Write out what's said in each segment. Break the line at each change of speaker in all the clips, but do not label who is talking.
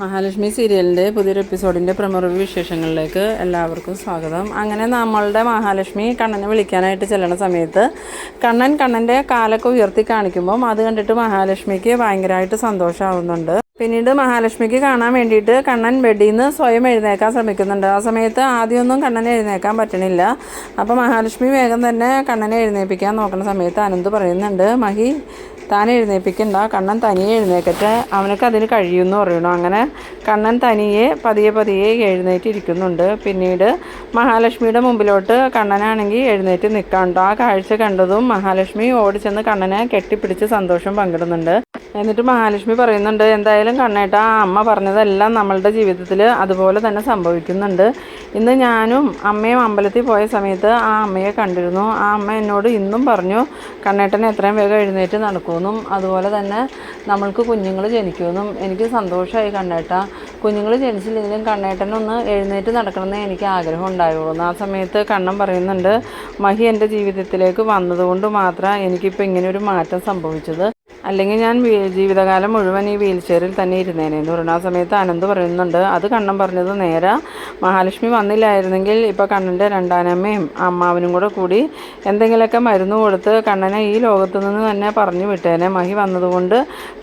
മഹാലക്ഷ്മി സീരിയലിന്റെ പുതിയൊരു എപ്പിസോഡിന്റെ പ്രമുഖ വിശേഷങ്ങളിലേക്ക് എല്ലാവർക്കും സ്വാഗതം. അങ്ങനെ നമ്മളുടെ മഹാലക്ഷ്മി കണ്ണനെ വിളിക്കാനായിട്ട് ചെല്ലണ സമയത്ത് കണ്ണൻ കണ്ണന്റെ കാലൊക്കെ ഉയർത്തി കാണിക്കുമ്പം അത് കണ്ടിട്ട് മഹാലക്ഷ്മിക്ക് ഭയങ്കരമായിട്ട് സന്തോഷമാവുന്നുണ്ട്. പിന്നീട് മഹാലക്ഷ്മിക്ക് കാണാൻ വേണ്ടിയിട്ട് കണ്ണൻ ബെഡിൽ നിന്ന് സ്വയം എഴുന്നേക്കാൻ ശ്രമിക്കുന്നുണ്ട്. ആ സമയത്ത് ആദ്യമൊന്നും കണ്ണനെ എഴുന്നേക്കാൻ പറ്റണില്ല. അപ്പോൾ മഹാലക്ഷ്മി വേഗം തന്നെ കണ്ണനെ എഴുന്നേൽപ്പിക്കാൻ നോക്കുന്ന സമയത്ത് അനന്ത് പറയുന്നുണ്ട് മഹി താൻ എഴുന്നേൽപ്പിക്കണ്ട കണ്ണൻ തനിയെ എഴുന്നേക്കട്ടെ അവനക്ക് അതിന് കഴിയുമെന്ന് പറയണു അങ്ങനെ കണ്ണൻ തനിയെ പതിയെ പതിയെ എഴുന്നേറ്റിരിക്കുന്നുണ്ട്. പിന്നീട് മഹാലക്ഷ്മിയുടെ മുമ്പിലോട്ട് കണ്ണനാണെങ്കിൽ എഴുന്നേറ്റ് നിൽക്കാണ്ട് ആ കാഴ്ച കണ്ടതും മഹാലക്ഷ്മി ഓടിച്ചെന്ന് കണ്ണനെ കെട്ടിപ്പിടിച്ച് സന്തോഷം പങ്കിടുന്നുണ്ട്. എന്നിട്ട് മഹാലക്ഷ്മി പറയുന്നുണ്ട് എന്തായാലും കണ്ണേട്ട ആ അമ്മ പറഞ്ഞതെല്ലാം നമ്മളുടെ ജീവിതത്തിൽ അതുപോലെ തന്നെ സംഭവിക്കുന്നുണ്ട്. ഇന്ന് ഞാനും അമ്മയും അമ്പലത്തിൽ പോയ സമയത്ത് ആ അമ്മയെ കണ്ടിരുന്നു. ആ അമ്മ എന്നോട് ഇന്നും പറഞ്ഞു കണ്ണേട്ടനെ എത്രയും വേഗം എഴുന്നേറ്റ് നടക്കുമെന്നും അതുപോലെ തന്നെ നമ്മൾക്ക് കുഞ്ഞുങ്ങൾ ജനിക്കുമെന്നും എനിക്ക് സന്തോഷമായി കണ്ണേട്ട. കുഞ്ഞുങ്ങൾ ജനിച്ചില്ലെങ്കിലും കണ്ണേട്ടനൊന്ന് എഴുന്നേറ്റ് നടക്കണമെന്ന് എനിക്ക് ആഗ്രഹം ഉണ്ടായുള്ളൂ ആ സമയത്ത് കണ്ണൻ പറയുന്നുണ്ട് മഹി എന്റെ ജീവിതത്തിലേക്ക് വന്നതുകൊണ്ട് മാത്രമാണ് എനിക്കിപ്പോൾ ഇങ്ങനെ ഒരു മാറ്റം സംഭവിച്ചത്. അല്ലെങ്കിൽ ഞാൻ ജീവിതകാലം മുഴുവൻ ഈ വീൽ ചെയറിൽ തന്നെ ഇരുന്നേനെ എന്ന് പറയുന്ന ആ സമയത്ത് അനന്ത് പറയുന്നുണ്ട് അത് കണ്ണൻ പറഞ്ഞത് നേരെ. മഹാലക്ഷ്മി വന്നില്ലായിരുന്നെങ്കിൽ ഇപ്പോൾ കണ്ണന്റെ രണ്ടാനമ്മയും അമ്മാവനും കൂടെ കൂടി എന്തെങ്കിലുമൊക്കെ മരുന്ന് കൊടുത്ത് കണ്ണനെ ഈ ലോകത്തു നിന്ന് തന്നെ പറഞ്ഞു വിട്ടേനെ. മഹി വന്നതുകൊണ്ട്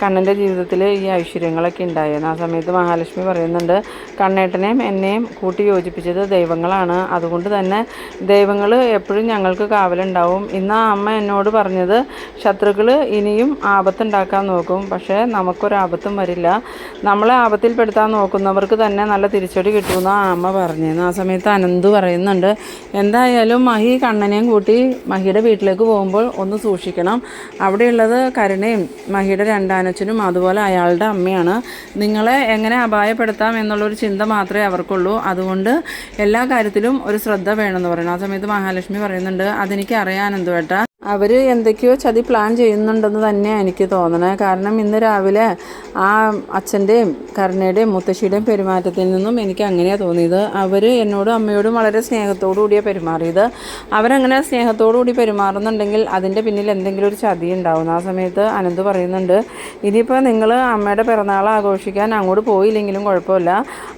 കണ്ണന്റെ ജീവിതത്തിൽ ഈ ഐശ്വര്യങ്ങളൊക്കെ ഉണ്ടായേനെ. ആ സമയത്ത് മഹാലക്ഷ്മി പറയുന്നുണ്ട് കണ്ണേട്ടനെയും എന്നെയും കൂട്ടി യോജിപ്പിച്ചത് ദൈവങ്ങളാണ്. അതുകൊണ്ട് തന്നെ ദൈവങ്ങൾ എപ്പോഴും ഞങ്ങൾക്ക് കാവലുണ്ടാവും. ഇന്ന് ആ അമ്മ എന്നോട് പറഞ്ഞത് ശത്രുക്കൾ ഇനിയും ആപത്തുണ്ടാക്കാൻ നോക്കും. പക്ഷേ നമുക്കൊരാപത്തും വരില്ല. നമ്മളെ ആപത്തിൽപ്പെടുത്താൻ നോക്കുന്നവർക്ക് തന്നെ നല്ല തിരിച്ചടി കിട്ടുമെന്ന് അമ്മ പറഞ്ഞിരുന്നു. ആ സമയത്ത് അനന്ത് പറയുന്നുണ്ട് എന്തായാലും മഹി കണ്ണനെയും കൂട്ടി മഹിയുടെ വീട്ടിലേക്ക് പോകുമ്പോൾ ഒന്ന് സൂക്ഷിക്കണം. അവിടെയുള്ളത് കരുണയും മഹിയുടെ രണ്ടാനച്ഛനും അതുപോലെ അയാളുടെ അമ്മയാണ്. നിങ്ങളെ എങ്ങനെ അപായപ്പെടുത്താം എന്നുള്ളൊരു ചിന്ത മാത്രമേ അവർക്കുള്ളൂ. അതുകൊണ്ട് എല്ലാ കാര്യത്തിലും ഒരു ശ്രദ്ധ വേണമെന്ന് പറയുന്നു ആ സമയത്ത് മഹാലക്ഷ്മി പറയുന്നുണ്ട് അതെനിക്ക് അറിയാൻ എന്തുവേട്ടാ അവർ എന്തൊക്കെയോ ചതി പ്ലാൻ ചെയ്യുന്നുണ്ടെന്ന് തന്നെയാണ് എനിക്ക് തോന്നണേ. കാരണം ഇന്ന് രാവിലെ ആ അച്ഛന്റെയും കരുണയുടെയും മുത്തശ്ശിയുടെയും പെരുമാറ്റത്തിൽ നിന്നും എനിക്ക് അങ്ങനെയാണ് തോന്നിയത്. അവർ എന്നോടും അമ്മയോടും വളരെ സ്നേഹത്തോടു കൂടിയാണ് പെരുമാറിയത്. അവരങ്ങനെ സ്നേഹത്തോടു കൂടി പെരുമാറുന്നുണ്ടെങ്കിൽ അതിന്റെ പിന്നിൽ എന്തെങ്കിലും ഒരു ചതി ഉണ്ടാവും. ആ സമയത്ത് അനന്ത് പറയുന്നുണ്ട് ഇനിയിപ്പോൾ നിങ്ങൾ അമ്മയുടെ പിറന്നാൾ ആഘോഷിക്കാൻ അങ്ങോട്ട് പോയില്ലെങ്കിലും കുഴപ്പമില്ല.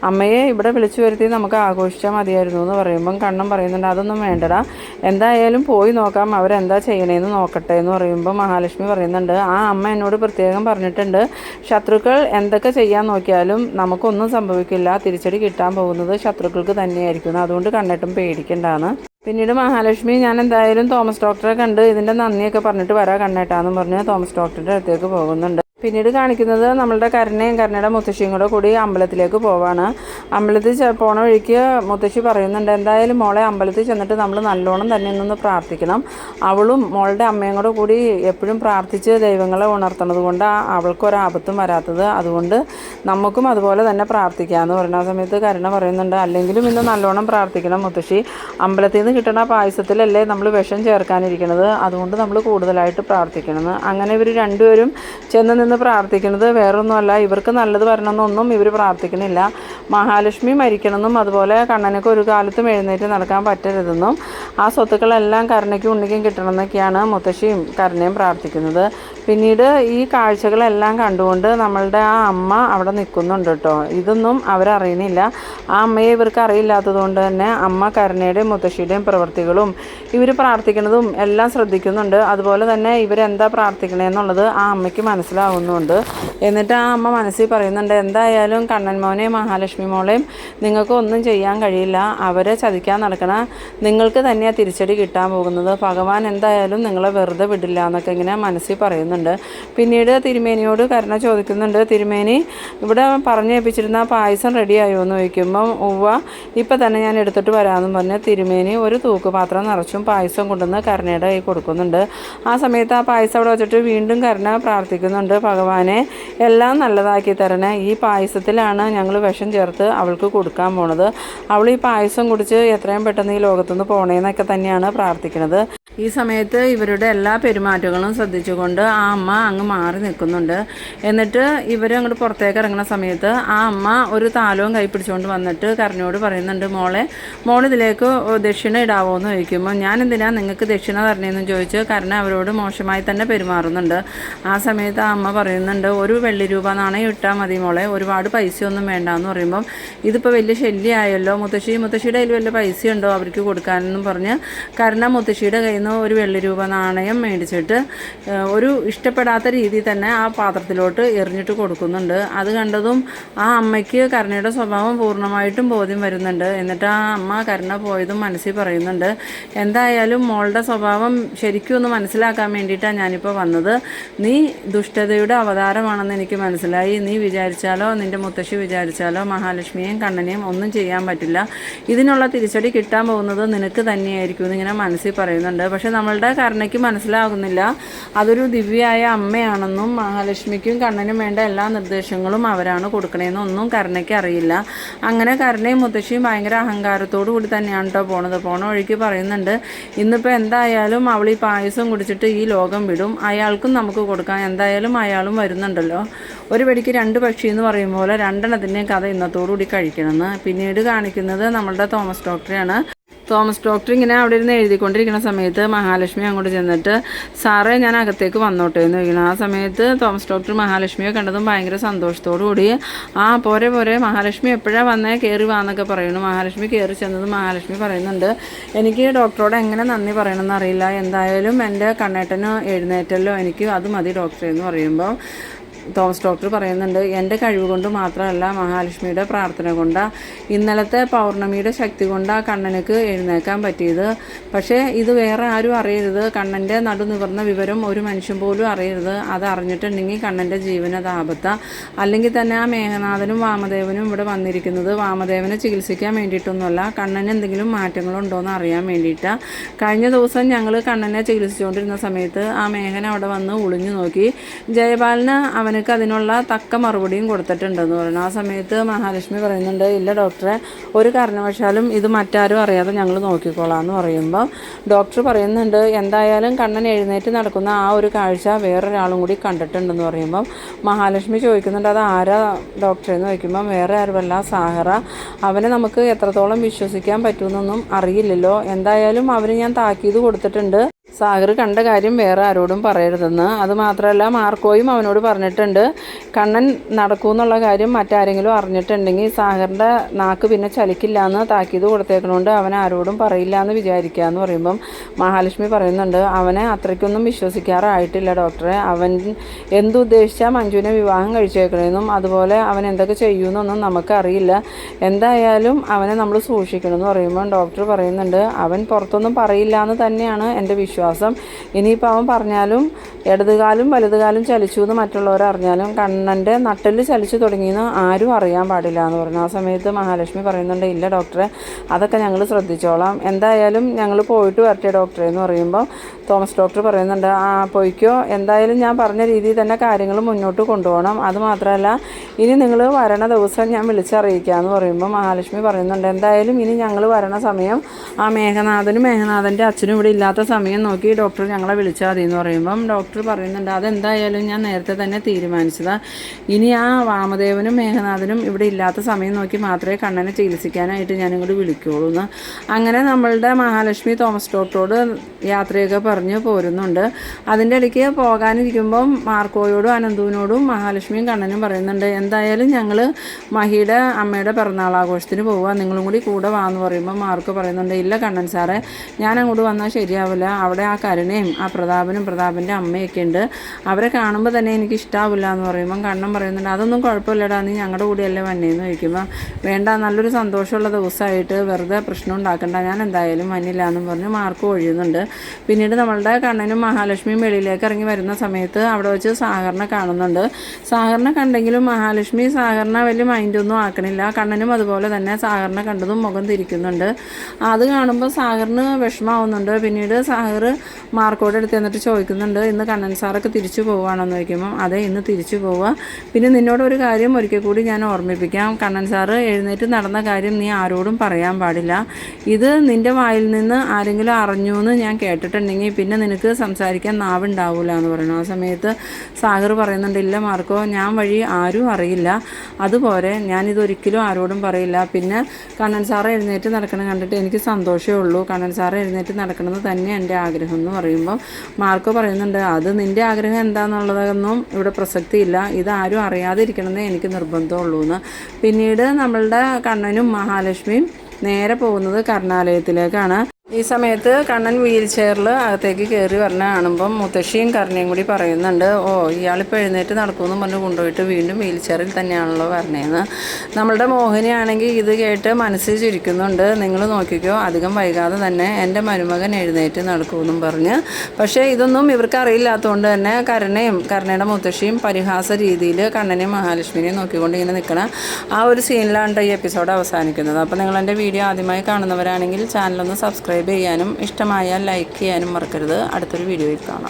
അമ്മയെ ഇവിടെ വിളിച്ചു വരുത്തി നമുക്ക് ആഘോഷിച്ചാൽ മതിയായിരുന്നു എന്ന് പറയുമ്പം കണ്ണൻ പറയുന്നുണ്ട് അതൊന്നും വേണ്ടടാ. എന്തായാലും പോയി നോക്കാം. അവരെന്താ ചെയ്യണേന്ന് നോക്കട്ടെ എന്ന് പറയുമ്പോൾ മഹാലക്ഷ്മി പറയുന്നുണ്ട് ആ അമ്മ എന്നോട് പ്രത്യേകം പറഞ്ഞിട്ടുണ്ട് ശത്രുക്കൾ എന്തൊക്കെ ചെയ്യാൻ നോക്കിയാലും നമുക്കൊന്നും സംഭവിക്കില്ല തിരിച്ചടി കിട്ടാൻ പോകുന്നത് ശത്രുക്കൾക്ക് തന്നെയായിരിക്കും. അതുകൊണ്ട് കണ്ടിട്ടും പേടിക്കണ്ടാണ് പിന്നീട് മഹാലക്ഷ്മി ഞാൻ എന്തായാലും തോമസ് ഡോക്ടറെ കണ്ട് ഇതിന്റെ നന്ദിയൊക്കെ പറഞ്ഞിട്ട് വരാം കണ്ണേട്ടാന്നും പറഞ്ഞ് തോമസ് ഡോക്ടറുടെ അടുത്തേക്ക് പോകുന്നുണ്ട്. പിന്നീട് കാണിക്കുന്നത് നമ്മളുടെ കരുണയും കരുണയുടെ മുത്തശ്ശിയും കൂടെ കൂടി അമ്പലത്തിലേക്ക് പോവാണ്. അമ്പലത്തിൽ പോണ വഴിക്ക് മുത്തശ്ശി പറയുന്നുണ്ട് എന്തായാലും മോളെ അമ്പലത്തിൽ ചെന്നിട്ട് നമ്മൾ നല്ലോണം തന്നെ നിന്ന് പ്രാർത്ഥിക്കണം. അവളും മോളുടെ അമ്മയും കൂടെ കൂടി എപ്പോഴും പ്രാർത്ഥിച്ച് ദൈവങ്ങളെ ഉണർത്തണത് കൊണ്ട് അവൾക്കൊരാപത്തും വരാത്തത് അതുകൊണ്ട് നമുക്കും അതുപോലെ തന്നെ പ്രാർത്ഥിക്കാമെന്ന് പറയുന്ന. സമയത്ത് കരുണ പറയുന്നുണ്ട് അല്ലെങ്കിലും ഇന്ന് നല്ലോണം പ്രാർത്ഥിക്കണം മുത്തശ്ശി. അമ്പലത്തിൽ നിന്ന് കിട്ടുന്ന പായസത്തിലല്ലേ നമ്മൾ വിഷം ചേർക്കാനിരിക്കുന്നത് അതുകൊണ്ട് നമ്മൾ കൂടുതലായിട്ട് പ്രാർത്ഥിക്കണമെന്ന് അങ്ങനെ ഇവർ രണ്ടുപേരും ചെന്ന് നിന്ന് പ്രാർത്ഥിക്കുന്നത് വേറൊന്നുമല്ല. ഇവർക്ക് നല്ലത് വരണമെന്നൊന്നും ഇവർ പ്രാർത്ഥിക്കണില്ല മഹാലക്ഷ്മി മരിക്കണമെന്നും അതുപോലെ കണ്ണനക്ക് ഒരു കാലത്തും എഴുന്നേറ്റ് നടക്കാൻ പറ്റരുതെന്നും ആ സ്വത്തുക്കളെല്ലാം കരുണയ്ക്കും ഉണ്ണിക്കും കിട്ടണമെന്നൊക്കെയാണ് മുത്തശ്ശിയും കരുണയും പ്രാർത്ഥിക്കുന്നത്. പിന്നീട് ഈ കാഴ്ചകളെല്ലാം കണ്ടുകൊണ്ട് നമ്മളുടെ ആ അമ്മ അവിടെ നിൽക്കുന്നുണ്ട് കേട്ടോ. ഇതൊന്നും അവരറിയണില്ല ആ അമ്മയെ ഇവർക്ക് അറിയില്ലാത്തതുകൊണ്ട് തന്നെ അമ്മ കരുണയുടെയും മുത്തശ്ശിയുടെയും പ്രവൃത്തികളും ഇവർ പ്രാർത്ഥിക്കുന്നതും എല്ലാം ശ്രദ്ധിക്കുന്നുണ്ട്. അതുപോലെ തന്നെ ഇവരെന്താ പ്രാർത്ഥിക്കണേന്നുള്ളത് ആ അമ്മയ്ക്ക് മനസ്സിലാവുന്നുണ്ട് എന്നിട്ട് ആ അമ്മ മനസ്സിൽ പറയുന്നുണ്ട് എന്തായാലും കണ്ണൻ മോനെയും മഹാലക്ഷ്മി മോളെയും നിങ്ങൾക്ക് ഒന്നും ചെയ്യാൻ കഴിയില്ല. അവരെ ചതിക്കാൻ നടക്കണ നിങ്ങൾക്ക് തന്നെയാണ് തിരിച്ചടി കിട്ടാൻ പോകുന്നത്. ഭഗവാൻ എന്തായാലും നിങ്ങളെ വെറുതെ വിടില്ല എന്നൊക്കെ ഇങ്ങനെ മനസ്സിൽ പറയുന്നുണ്ട്. പിന്നീട് തിരുമേനിയോട് കരുണ ചോദിക്കുന്നുണ്ട് തിരുമേനി ഇവിടെ പറഞ്ഞേൽപ്പിച്ചിരുന്ന പായസം റെഡിയായോ? എന്ന് ചോദിക്കുമ്പം ഉവ്വ ഇപ്പം തന്നെ ഞാൻ എടുത്തിട്ട് വരാമെന്നും പറഞ്ഞ് തിരുമേനി ഒരു തൂക്കുപാത്രം നിറച്ചും പായസം കൊണ്ടുവന്ന് കരുണയുടെ കൈ കൊടുക്കുന്നുണ്ട്. ആ സമയത്ത് ആ പായസം അവിടെ വെച്ചിട്ട് വീണ്ടും കരുണ പ്രാർത്ഥിക്കുന്നുണ്ട്. ഭഗവാനെ എല്ലാം നല്ലതാക്കി തരണേ. ഈ പായസത്തിലാണ് ഞങ്ങൾ വിഷം ചേർത്ത് അവൾക്ക് കൊടുക്കാൻ പോണത്. അവൾ ഈ പായസം കുടിച്ച് എത്രയും പെട്ടെന്ന് ഈ ലോകത്തുനിന്ന് പോണേന്നൊക്കെ തന്നെയാണ് പ്രാർത്ഥിക്കുന്നത് ഈ സമയത്ത് ഇവരുടെ എല്ലാ പെരുമാറ്റങ്ങളും ശ്രദ്ധിച്ചുകൊണ്ട് ആ അമ്മ അങ്ങ് മാറി നിൽക്കുന്നുണ്ട്. എന്നിട്ട് ഇവർ അങ്ങോട്ട് പുറത്തേക്ക് ഇറങ്ങുന്ന സമയത്ത് ആ അമ്മ ഒരു താലവും കൈ പിടിച്ചുകൊണ്ട് വന്നിട്ട് കരഞ്ഞോട് പറയുന്നുണ്ട് മോളെ മോൾ ഇതിലേക്ക് ദക്ഷിണ ഇടാവോ എന്ന് ചോദിക്കുമ്പോൾ ഞാൻ എന്തിനാ നിങ്ങൾക്ക് ദക്ഷിണ തരണേന്ന് ചോദിച്ച് കരണ അവരോട് മോശമായി തന്നെ പെരുമാറുന്നുണ്ട്. ആ സമയത്ത് ആ അമ്മ പറയുന്നുണ്ട് ഒരു വെള്ളി രൂപ നാണയം ഇട്ടാൽ മതി മോളെ ഒരുപാട് പൈസയൊന്നും വേണ്ട എന്ന് പറയുമ്പം ഇതിപ്പോൾ വലിയ ശല്യമായല്ലോ മുത്തശ്ശി മുത്തശ്ശിയുടെ കയ്യിൽ പൈസ പൈസയുണ്ടോ അവർക്ക് കൊടുക്കാനെന്നും പറഞ്ഞ് കരണ മുത്തശ്ശിയുടെ കയ്യിൽ നിന്ന് ഒരു വെള്ളി രൂപ നാണയം മേടിച്ചിട്ട് ഒരു ഇഷ്ടപ്പെടാത്ത രീതിയിൽ തന്നെ ആ പാത്രത്തിലോട്ട് എറിഞ്ഞിട്ട് കൊടുക്കുന്നുണ്ട്. അത് കണ്ടതും ആ അമ്മയ്ക്ക് കരുണയുടെ സ്വഭാവം പൂർണമായിട്ടും ബോധ്യം വരുന്നുണ്ട്. എന്നിട്ട് ആ അമ്മ കരുണ പോയതും മനസ്സിൽ പറയുന്നുണ്ട് എന്തായാലും മോളുടെ സ്വഭാവം ശരിക്കും ഒന്ന് മനസ്സിലാക്കാൻ വേണ്ടിയിട്ടാണ് ഞാനിപ്പോൾ വന്നത്. നീ ദുഷ്ടതയുടെ അവതാരമാണെന്ന് എനിക്ക് മനസ്സിലായി. നീ വിചാരിച്ചാലോ നിന്റെ മുത്തശ്ശി വിചാരിച്ചാലോ മഹാലക്ഷ്മിയെയും കണ്ണനെയും ഒന്നും ചെയ്യാൻ പറ്റില്ല. ഇതിനുള്ള തിരിച്ചടി കിട്ടാൻ പോകുന്നത് നിനക്ക് തന്നെയായിരിക്കും എന്നിങ്ങനെ മനസ്സിൽ പറയുന്നുണ്ട്. പക്ഷെ നമ്മളുടെ കരുണയ്ക്ക് മനസ്സിലാകുന്നില്ല. അതൊരു ദിവ്യയായ അമ്മയാണെന്നും മഹാലക്ഷ്മിക്കും കണ്ണനും വേണ്ട എല്ലാ നിർദ്ദേശങ്ങളും അവരാണ് കൊടുക്കണേന്നും ഒന്നും കരുണയ്ക്ക് അറിയില്ല. അങ്ങനെ കരുണയും മുത്തശ്ശിയും ഭയങ്കര അഹങ്കാരത്തോടു കൂടി തന്നെയാണ് കേട്ടോ പോണത്. പോണ വഴിക്ക് പറയുന്നുണ്ട് ഇന്നിപ്പോൾ എന്തായാലും അവൾ ഈ പായസം കുടിച്ചിട്ട് ഈ ലോകം വിടും. അയാൾക്കും നമുക്ക് കൊടുക്കാം. എന്തായാലും അയാളും വരുന്നുണ്ടല്ലോ. ഒരു വെടിക്ക് രണ്ട് പക്ഷി എന്ന് പറയും പോലെ രണ്ടെണ്ണത്തിന്റെയും കഥ ഇന്നത്തോടു കൂടി കഴിക്കണമെന്ന് പിന്നീട് കാണിക്കുന്നത് നമ്മളുടെ തോമസ് ഡോക്ടറെയാണ്. തോമസ് ഡോക്ടർ ഇങ്ങനെ അവിടെ ഇരുന്ന് എഴുതിക്കൊണ്ടിരിക്കുന്ന സമയത്ത് മഹാലക്ഷ്മി അങ്ങോട്ട് ചെന്നിട്ട് സാറേ ഞാൻ അകത്തേക്ക് വന്നോട്ടെ എന്ന് ചോദിക്കണം ആ സമയത്ത് തോമസ് ഡോക്ടർ മഹാലക്ഷ്മിയെ കണ്ടതും ഭയങ്കര സന്തോഷത്തോടു കൂടി ആ പോരെ പോരെ മഹാലക്ഷ്മി എപ്പോഴാണ് വന്നേ? കയറി വാന്നൊക്കെ പറയുന്നു. മഹാലക്ഷ്മി കയറി ചെന്നത് മഹാലക്ഷ്മി പറയുന്നുണ്ട് എനിക്ക് ഡോക്ടറോട് എങ്ങനെ നന്ദി പറയണമെന്ന് അറിയില്ല. എന്തായാലും എന്റെ കണ്ണേട്ടന് എഴുന്നേറ്റല്ലോ. എനിക്ക് അത് മതി ഡോക്ടറെ എന്ന് പറയുമ്പോൾ തോമസ് ഡോക്ടർ പറയുന്നുണ്ട് എന്റെ കഴിവ് കൊണ്ട് മാത്രമല്ല മഹാലക്ഷ്മിയുടെ പ്രാർത്ഥന കൊണ്ട് ഇന്നലത്തെ പൗർണമിയുടെ ശക്തി കൊണ്ട് കണ്ണനക്ക് എഴുന്നേക്കാൻ പറ്റിയത്. പക്ഷേ ഇത് വേറെ ആരും അറിയരുത്. കണ്ണന്റെ നടു നിവർന്ന വിവരം ഒരു മനുഷ്യൻ പോലും അറിയരുത്. അത് അറിഞ്ഞിട്ടുണ്ടെങ്കിൽ കണ്ണന്റെ ജീവന് അത് അല്ലെങ്കിൽ തന്നെ ആ മേഘനാഥനും വാമദേവനും ഇവിടെ വന്നിരിക്കുന്നത് വാമദേവനെ ചികിത്സിക്കാൻ വേണ്ടിയിട്ടൊന്നുമല്ല. കണ്ണന് എന്തെങ്കിലും മാറ്റങ്ങളുണ്ടോ എന്ന് അറിയാൻ വേണ്ടിയിട്ടാണ് കഴിഞ്ഞ ദിവസം ഞങ്ങൾ കണ്ണനെ ചികിത്സിച്ചുകൊണ്ടിരുന്ന സമയത്ത് ആ മേഘന അവിടെ വന്ന് ഒളിഞ്ഞു നോക്കി. ജയപാലിന് അവനക്ക് അതിനുള്ള തക്ക മറുപടിയും കൊടുത്തിട്ടുണ്ടെന്ന് പറയുന്നു ആ സമയത്ത് മഹാലക്ഷ്മി പറയുന്നുണ്ട് ഇല്ല ഡോക്ടറെ ഒരു കാരണവശാലും ഇത് മറ്റാരും അറിയാതെ ഞങ്ങൾ നോക്കിക്കോളാം എന്ന് പറയുമ്പോൾ ഡോക്ടർ പറയുന്നുണ്ട് എന്തായാലും കണ്ണൻ എഴുന്നേറ്റ് നടക്കുന്ന ആ ഒരു കാഴ്ച വേറൊരാളും കൂടി കണ്ടിട്ടുണ്ടെന്ന് പറയുമ്പം മഹാലക്ഷ്മി ചോദിക്കുന്നുണ്ട് അത് ആരാ ഡോക്ടറെ? എന്ന് ചോദിക്കുമ്പം വേറെ ആരുമല്ല സാഹറ. അവനെ നമുക്ക് എത്രത്തോളം വിശ്വസിക്കാൻ പറ്റുമെന്നൊന്നും അറിയില്ലല്ലോ. എന്തായാലും അവന് ഞാൻ താക്കീത് കൊടുത്തിട്ടുണ്ട്. സാഗർ കണ്ട കാര്യം വേറെ ആരോടും പറയരുതെന്ന്. അത് മാത്രമല്ല മാർക്കോയും അവനോട് പറഞ്ഞിട്ടുണ്ട് കണ്ണൻ നടക്കൂന്നുള്ള കാര്യം മറ്റാരെങ്കിലും അറിഞ്ഞിട്ടുണ്ടെങ്കിൽ സാഗറിന്റെ നാക്ക് പിന്നെ ചലിക്കില്ല എന്ന് താക്കീത് കൊടുത്തേക്കണോണ്ട് അവൻ ആരോടും പറയില്ല എന്ന് വിചാരിക്കുക എന്ന് പറയുമ്പം മഹാലക്ഷ്മി പറയുന്നുണ്ട് അവനെ അത്രയ്ക്കൊന്നും വിശ്വസിക്കാറായിട്ടില്ല ഡോക്ടറെ. അവൻ എന്തുദ്ദേശിച്ചാൽ മഞ്ജുവിനെ വിവാഹം കഴിച്ചേക്കണമെന്നും അതുപോലെ അവൻ എന്തൊക്കെ ചെയ്യുമെന്നൊന്നും നമുക്കറിയില്ല. എന്തായാലും അവനെ നമ്മൾ സൂക്ഷിക്കണമെന്ന് പറയുമ്പോൾ ഡോക്ടർ പറയുന്നുണ്ട് അവൻ പുറത്തൊന്നും പറയില്ല എന്ന് തന്നെയാണ് എന്റെ വിശ്വാസം. ഇനിയിപ്പോൾ അവൻ പറഞ്ഞാലും ഇടതുകാലും വലതുകാലും ചലിച്ചു എന്ന് മറ്റുള്ളവർ അറിഞ്ഞാലും കണ്ണന്റെ നട്ടൽ ചലിച്ചു തുടങ്ങിയെന്ന് ആരും അറിയാൻ പാടില്ല എന്ന് പറഞ്ഞു. ആ സമയത്ത് മഹാലക്ഷ്മി പറയുന്നുണ്ട് ഇല്ല ഡോക്ടറെ അതൊക്കെ ഞങ്ങൾ ശ്രദ്ധിച്ചോളാം. എന്തായാലും ഞങ്ങൾ പോയിട്ട് വരട്ടെ ഡോക്ടറെ എന്ന് പറയുമ്പോൾ തോമസ് ഡോക്ടർ പറയുന്നുണ്ട് ആ പോയിക്കോ. എന്തായാലും ഞാൻ പറഞ്ഞ രീതിയിൽ തന്നെ കാര്യങ്ങൾ മുന്നോട്ട് കൊണ്ടുപോകണം. അതുമാത്രമല്ല ഇനി നിങ്ങൾ വരണ ദിവസം ഞാൻ വിളിച്ചറിയിക്കാമെന്ന് പറയുമ്പോൾ മഹാലക്ഷ്മി പറയുന്നുണ്ട് എന്തായാലും ഇനി ഞങ്ങൾ വരണ സമയം ആ മേഘനാഥനും മേഘനാഥന്റെ അച്ഛനും ഇവിടെ ഇല്ലാത്ത സമയം നോക്കി ഡോക്ടർ ഞങ്ങളെ വിളിച്ചാൽ മതി എന്ന് പറയുമ്പം ഡോക്ടർ പറയുന്നുണ്ട് അതെന്തായാലും ഞാൻ നേരത്തെ തന്നെ തീരുമാനിച്ചതാണ് ഇനി ആ വാമദേവനും മേഘനാഥനും ഇവിടെ ഇല്ലാത്ത സമയം നോക്കി മാത്രമേ കണ്ണനെ ചികിത്സിക്കാനായിട്ട് ഞാനിങ്ങോട്ട് വിളിക്കുകയുള്ളൂ എന്ന് അങ്ങനെ നമ്മളുടെ മഹാലക്ഷ്മി തോമസ് ഡോക്ടറോട് യാത്രയൊക്കെ പറഞ്ഞ്. പോരുന്നുണ്ട്. അതിന്റെ ഇടയ്ക്ക് പോകാനിരിക്കുമ്പം മാർക്കോയോടും അനന്തുവിനോടും മഹാലക്ഷ്മിയും കണ്ണനും പറയുന്നുണ്ട് എന്തായാലും ഞങ്ങൾ മഹിയുടെ അമ്മയുടെ പിറന്നാൾ ആഘോഷത്തിന് പോവുക. നിങ്ങളും കൂടി കൂടെ വാന്ന് പറയുമ്പോൾ മാർക്ക് പറയുന്നുണ്ട് ഇല്ല കണ്ണൻ സാറേ ഞാൻ അങ്ങോട്ട് വന്നാൽ ശരിയാവില്ല. അവിടെ ആ കരുണയും ആ പ്രതാപനും പ്രതാപന്റെ അമ്മയൊക്കെ ഉണ്ട്. അവരെ കാണുമ്പോൾ തന്നെ എനിക്ക് ഇഷ്ടാവില്ല എന്ന് പറയുമ്പം കണ്ണൻ പറയുന്നുണ്ട് അതൊന്നും കുഴപ്പമില്ലടാ നീ ഞങ്ങളുടെ കൂടെയല്ലേ വന്നേന്ന് ചോദിക്കുമ്പോൾ വേണ്ട നല്ലൊരു സന്തോഷമുള്ള ദിവസമായിട്ട് വെറുതെ പ്രശ്നം ഉണ്ടാക്കണ്ട. ഞാൻ എന്തായാലും വന്നില്ല എന്നും പറഞ്ഞ് മാർക്ക് ഒഴിയുന്നുണ്ട്. പിന്നീട് നമ്മളുടെ കണ്ണനും മഹാലക്ഷ്മിയും വെളിയിലേക്ക് ഇറങ്ങി വരുന്ന സമയത്ത് അവിടെ വെച്ച് സാഹറിനെ കാണുന്നുണ്ട്. സാഹറിനെ കണ്ടെങ്കിലും മഹാലക്ഷ്മി സാഹറിനെ വലിയ മൈൻഡൊന്നും ആക്കണില്ല. കണ്ണനും അതുപോലെ തന്നെ സാഹറിനെ കണ്ടതും മുഖം തിരിക്കുന്നുണ്ട്. അത് കാണുമ്പോൾ സാഗറിന് വിഷമാവുന്നുണ്ട് പിന്നീട് സാഗർ മാർക്കോട് എടുത്ത് എന്നിട്ട് ചോദിക്കുന്നുണ്ട് ഇന്ന് കണ്ണൻ സാറൊക്കെ തിരിച്ചു പോവുകയാണെന്ന് ചോദിക്കുമ്പോൾ അതെ ഇന്ന് തിരിച്ചു പോവുക. പിന്നെ നിന്നോട് ഒരു കാര്യം ഒരിക്കൽ കൂടി ഞാൻ ഓർമ്മിപ്പിക്കാം. കണ്ണൻ സാറ് എഴുന്നേറ്റ് നടന്ന കാര്യം നീ ആരോടും പറയാൻ പാടില്ല. ഇത് നിന്റെ വായിൽ നിന്ന് ആരെങ്കിലും അറിഞ്ഞു എന്ന് ഞാൻ കേട്ടിട്ടുണ്ടെങ്കിൽ പിന്നെ നിനക്ക് സംസാരിക്കാൻ നാവുണ്ടാവില്ല എന്ന് പറയുന്നു. ആ സമയത്ത് സാഗർ പറയുന്നുണ്ട് ഇല്ല മാർക്കോ ഞാൻ വഴി ആരും അറിയില്ല. അതുപോലെ ഞാനിതൊരിക്കലും ആരോടും പറയില്ല. പിന്നെ കണ്ണൻ സാറ് എഴുന്നേറ്റ് നടക്കണം കണ്ടിട്ട് എനിക്ക് സന്തോഷമേ ഉള്ളൂ. കണ്ണൻ സാറ് എഴുന്നേറ്റ് നടക്കണമെന്ന് തന്നെ എന്റെ ആഗ്രഹം എന്ന് പറയുമ്പോൾ മാർക്കോ പറയുന്നുണ്ട് അത് നിന്റെ ആഗ്രഹം എന്താണെന്നുള്ളതൊന്നും ഇവിടെ പ്രസക്തിയില്ല. ഇതാരും അറിയാതിരിക്കണമെന്നേ എനിക്ക് നിർബന്ധമുള്ളൂ എന്ന്. പിന്നീട് നമ്മളുടെ കണ്ണനും മഹാലക്ഷ്മിയും നേരെ പോകുന്നത് കർണാലയത്തിലേക്കാണ്. ഈ സമയത്ത് കണ്ണൻ വീൽ ചെയറിൽ അകത്തേക്ക് കയറി വരണ കാണുമ്പം മുത്തശ്ശിയും കർണയും കൂടി പറയുന്നുണ്ട് ഓ ഇയാളിപ്പോൾ എഴുന്നേറ്റ് നടക്കുമെന്ന് പറഞ്ഞ് കൊണ്ടുപോയിട്ട് വീണ്ടും വീൽ ചെയറിൽ തന്നെയാണല്ലോ വരണേന്ന്. നമ്മളുടെ മോഹിനിയാണെങ്കിൽ ഇത് കേട്ട് മനസ്സിൽ ചിരിക്കുന്നുണ്ട് നിങ്ങൾ നോക്കിക്കോ അധികം വൈകാതെ തന്നെ എന്റെ മരുമകൻ എഴുന്നേറ്റ് നടക്കുമെന്നും പറഞ്ഞ്. പക്ഷേ ഇതൊന്നും ഇവർക്ക് അറിയില്ലാത്തതുകൊണ്ട് തന്നെ കരുണയും കരുണയുടെ മുത്തശ്ശിയും പരിഹാസ രീതിയിൽ കണ്ണനെയും മഹാലക്ഷ്മിനെയും നോക്കിക്കൊണ്ട് ഇങ്ങനെ നിൽക്കണം ആ ഒരു സീനിലാണ് ഈ എപ്പിസോഡ് അവസാനിക്കുന്നത്. അപ്പോൾ നിങ്ങൾ എന്റെ വീഡിയോ ആദ്യമായി കാണുന്നവരാണെങ്കിൽ ചാനലൊന്ന് സബ്സ്ക്രൈബ് ചെയ്യാനും ഇഷ്ടമായാൽ ലൈക്ക് ചെയ്യാനും മറക്കരുത്. അടുത്തൊരു വീഡിയോയിൽ കാണാം.